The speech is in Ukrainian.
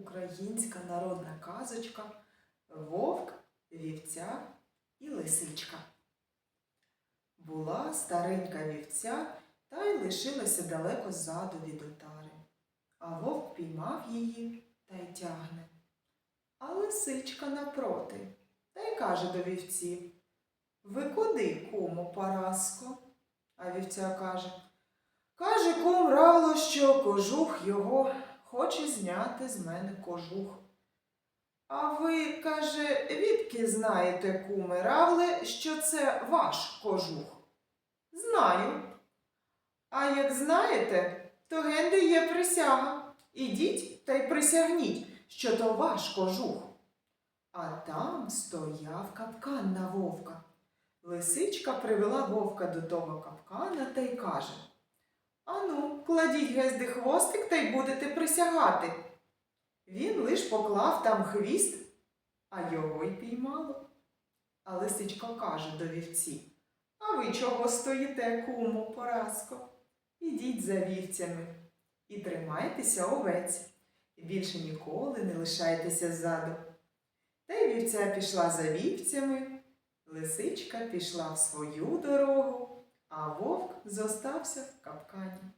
Українська народна казочка Вовк, вівця і лисичка. Була старенька вівця та й лишилася далеко ззаду від отари. А вовк піймав її та й тягне. А лисичка напроти та й каже до вівці Ви куди, кому, Параско? А вівця каже Каже кум Рало, що кожух його хоче зняти з мене кожух. А ви, каже, відки знаєте, куме Равле, що це ваш кожух? Знаю. А як знаєте, то генде є присяга. Ідіть та й присягніть, що то ваш кожух. А там стояв капкан на вовка. Лисичка привела вовка до того капкана та й каже Ану, кладіть гезди хвостик та й будете присягати. Він лиш поклав там хвіст, а його й піймало. А лисичка каже до вівці А ви чого стоїте, куму, поразко? Ідіть за вівцями і тримайтеся овець. Більше ніколи не лишайтеся ззаду. Та й вівця пішла за вівцями, лисичка пішла в свою дорогу, а вовк зостався в капкані.